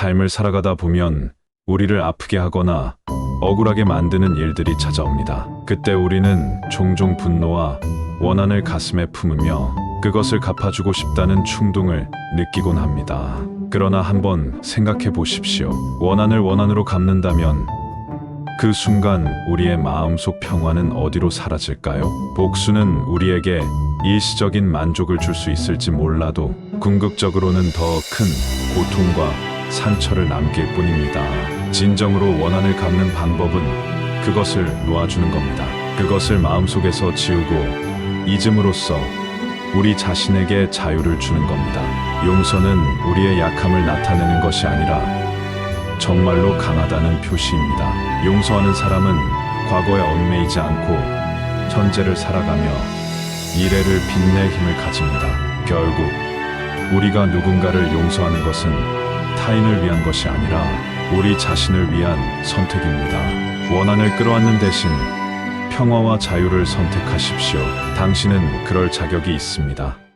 삶을 살아가다 보면 우리를 아프게 하거나 억울하게 만드는 일들이 찾아옵니다. 그때 우리는 종종 분노와 원한을 가슴에 품으며 그것을 갚아주고 싶다는 충동을 느끼곤 합니다. 그러나 한번 생각해 보십시오. 원한을 원한으로 갚는다면 그 순간 우리의 마음속 평화는 어디로 사라질까요? 복수는 우리에게 일시적인 만족을 줄 수 있을지 몰라도 궁극적으로는 더 큰 고통과 상처를 남길 뿐입니다. 진정으로 원한을 갚는 방법은 그것을 놓아주는 겁니다. 그것을 마음속에서 지우고 잊음으로써 우리 자신에게 자유를 주는 겁니다. 용서는 우리의 약함을 나타내는 것이 아니라 정말로 강하다는 표시입니다. 용서하는 사람은 과거에 얽매이지 않고 현재를 살아가며 미래를 빛낼 힘을 가집니다. 결국 우리가 누군가를 용서하는 것은 타인을 위한 것이 아니라 우리 자신을 위한 선택입니다. 원한을 끌어안는 대신 평화와 자유를 선택하십시오. 당신은 그럴 자격이 있습니다.